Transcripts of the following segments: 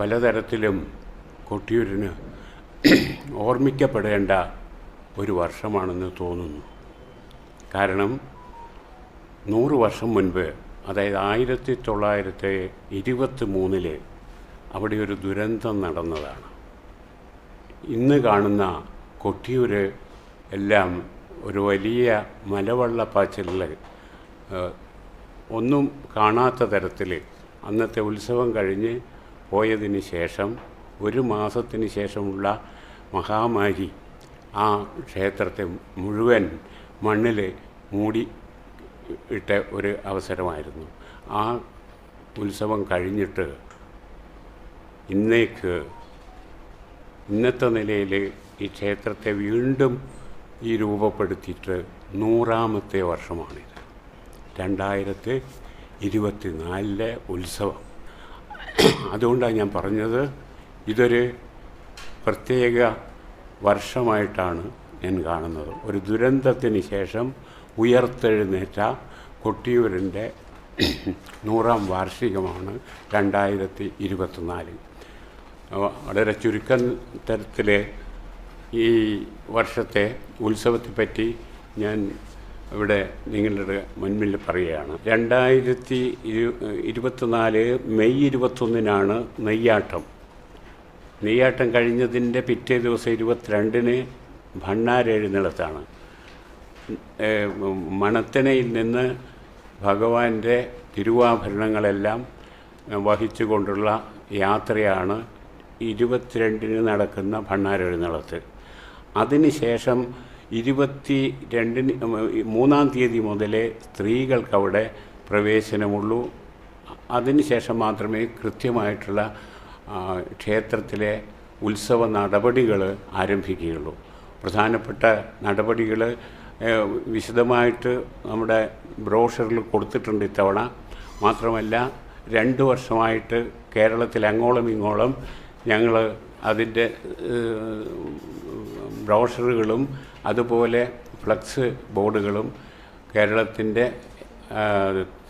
പലതരത്തിലും കൊട്ടിയൂരിന് ഓർമ്മിക്കപ്പെടേണ്ട ഒരു വർഷമാണെന്ന് തോന്നുന്നു. കാരണം നൂറ് വർഷം മുൻപ് അതായത് ആയിരത്തി തൊള്ളായിരത്തി ഇരുപത്തി മൂന്നിൽ അവിടെ ഒരു ദുരന്തം നടന്നതാണ്. ഇന്ന് കാണുന്ന കൊട്ടിയൂർ എല്ലാം ഒരു വലിയ മലവെള്ളപ്പാച്ചിലിൽ ഒന്നും കാണാത്ത തരത്തിൽ അന്നത്തെ ഉത്സവം കഴിഞ്ഞ് പോയതിന് ശേഷം ഒരു മാസത്തിന് ശേഷമുള്ള മഹാമാരി ആ ക്ഷേത്രത്തെ മുഴുവൻ മണ്ണിൽ മൂടി ഇട്ട ഒരു അവസരമായിരുന്നു. ആ ഉത്സവം കഴിഞ്ഞിട്ട് ഇന്നേക്ക് ഇന്നത്തെ നിലയിൽ ഈ ക്ഷേത്രത്തെ വീണ്ടും ഈ രൂപപ്പെടുത്തിയിട്ട് നൂറാമത്തെ വർഷമാണിത്. രണ്ടായിരത്തി ഇരുപത്തി നാലിലെ ഉത്സവം. അതുകൊണ്ടാണ് ഞാൻ പറഞ്ഞത്. ഇതൊരു പ്രത്യേക വർഷമായിട്ടാണ് ഞാൻ കാണുന്നത്. ഒരു ദുരന്തത്തിന് ശേഷം ഉയർത്തെഴുന്നേറ്റ കൊട്ടിയൂരിന്റെ നൂറാം വാർഷികമാണ് രണ്ടായിരത്തി ഇരുപത്തിനാല് വളരെ ചുരുക്കം തരത്തിൽ ഈ വർഷത്തെ ഉത്സവത്തെപ്പറ്റി ഞാൻ ഇവിടെ നിങ്ങളുടെ മുൻപിൽ പറയുകയാണ്. രണ്ടായിരത്തി ഇരു ഇരുപത്തിനാല് മെയ് ഇരുപത്തൊന്നിനാണ് നെയ്യാട്ടം. നെയ്യാട്ടം കഴിഞ്ഞതിന്റെ പിറ്റേ ദിവസം ഇരുപത്തിരണ്ടിന് ഭണ്ണാരെഴുന്നിടത്താണ് മണത്തിനയിൽ നിന്ന് ഭഗവാന്റെ തിരുവാഭരണങ്ങളെല്ലാം വഹിച്ചുകൊണ്ടുള്ള യാത്രയാണ് ഇരുപത്തിരണ്ടിന് നടക്കുന്ന ഭണ്ണാരെഴുന്നള്ളത്ത് അതിനുശേഷം ഇരുപത്തി രണ്ടിന് മൂന്നാം തീയതി മുതലേ സ്ത്രീകൾക്കവിടെ പ്രവേശനമുള്ളൂ. അതിനുശേഷം മാത്രമേ കൃത്യമായിട്ടുള്ള ക്ഷേത്രത്തിലെ ഉത്സവ നടപടികൾ ആരംഭിക്കുകയുള്ളൂ. പ്രധാനപ്പെട്ട നടപടികൾ വിശദമായിട്ട് നമ്മുടെ ബ്രോഷറിൽ കൊടുത്തിട്ടുണ്ട് ഇത്തവണ. മാത്രമല്ല രണ്ട് വർഷമായിട്ട് കേരളത്തിൽ അങ്ങോളം ഇങ്ങോളം ഞങ്ങൾ അതിന്റെ ബ്രോഷറുകളും അതുപോലെ ഫ്ലക്സ് ബോർഡുകളും കേരളത്തിന്റെ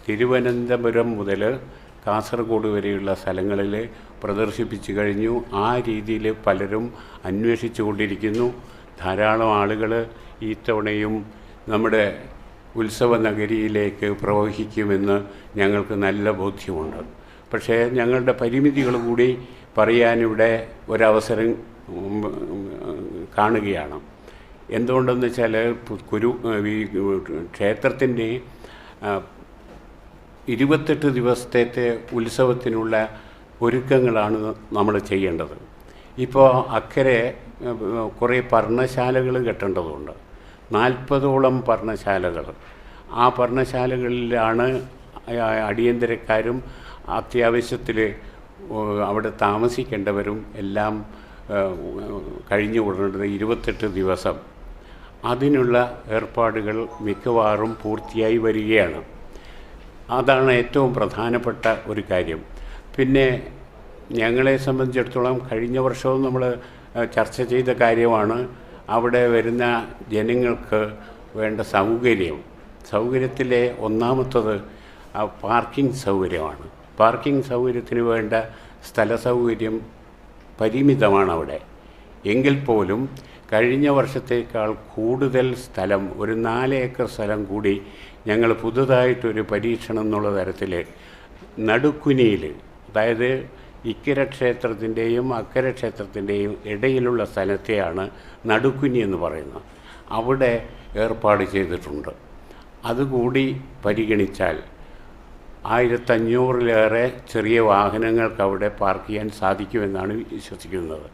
തിരുവനന്തപുരം മുതൽ കാസർഗോഡ് വരെയുള്ള സ്ഥലങ്ങളിൽ പ്രദർശിപ്പിച്ചു കഴിഞ്ഞു. ആ രീതിയിൽ പലരും അന്വേഷിച്ചു കൊണ്ടിരിക്കുന്നു. ധാരാളം ആളുകൾ ഈ തവണയും നമ്മുടെ ഉത്സവ നഗരിയിലേക്ക് പ്രവഹിക്കുമെന്ന് ഞങ്ങൾക്ക് നല്ല ബോധ്യമുണ്ട്. പക്ഷേ ഞങ്ങളുടെ പരിമിതികൾ കൂടി പറയാനിവിടെ ഒരവസരം കാണുകയാണ്. എന്തുകൊണ്ടെന്ന് വെച്ചാൽ കുരു ഈ ക്ഷേത്രത്തിന്റെ ഇരുപത്തെട്ട് ദിവസത്തെ ഉത്സവത്തിനുള്ള ഒരുക്കങ്ങളാണ് നമ്മൾ ചെയ്യേണ്ടത്. ഇപ്പോൾ അക്കരെ കുറേ പർണശാലകൾ കെട്ടേണ്ടതുണ്ട്. നാൽപ്പതോളം പർണശാലകൾ ആ പർണശാലകളിലാണ് അടിയന്തരക്കാരും അത്യാവശ്യത്തിൽ അവിടെ താമസിക്കേണ്ടവരും എല്ലാം കഴിഞ്ഞ് കൂടേണ്ടത് ഇരുപത്തെട്ട് ദിവസം. അതിനുള്ള ഏർപ്പാടുകൾ മിക്കവാറും പൂർത്തിയായി വരികയാണ്. അതാണ് ഏറ്റവും പ്രധാനപ്പെട്ട ഒരു കാര്യം. പിന്നെ ഞങ്ങളെ സംബന്ധിച്ചിടത്തോളം കഴിഞ്ഞ വർഷവും നമ്മൾ ചർച്ച ചെയ്ത കാര്യമാണ് അവിടെ വരുന്ന ജനങ്ങൾക്ക് വേണ്ട സൗകര്യം. സൗകര്യത്തിലെ ഒന്നാമത്തത് പാർക്കിംഗ് സൗകര്യമാണ്. പാർക്കിംഗ് സൗകര്യത്തിന് വേണ്ട സ്ഥല സൗകര്യം പരിമിതമാണ് അവിടെ എങ്കിൽ പോലും കഴിഞ്ഞ വർഷത്തേക്കാൾ കൂടുതൽ സ്ഥലം ഒരു നാല് ഏക്കർ സ്ഥലം കൂടി ഞങ്ങൾ പുതുതായിട്ടൊരു പരീക്ഷണം എന്നുള്ള തരത്തിൽ നടുക്കുനിയിൽ അതായത് ഇക്കര ക്ഷേത്രത്തിന്റെയും അക്കര ക്ഷേത്രത്തിന്റെയും ഇടയിലുള്ള സ്ഥലത്തെയാണ് നടുക്കുനി എന്ന് പറയുന്നത്. അവിടെ ഏർപ്പാട് ചെയ്തിട്ടുണ്ട്. അതുകൂടി പരിഗണിച്ചാൽ ആയിരത്തഞ്ഞൂറിലേറെ ചെറിയ വാഹനങ്ങൾക്ക് അവിടെ പാർക്ക് ചെയ്യാൻ സാധിക്കുമെന്നാണ് വിശ്വസിക്കുന്നത്.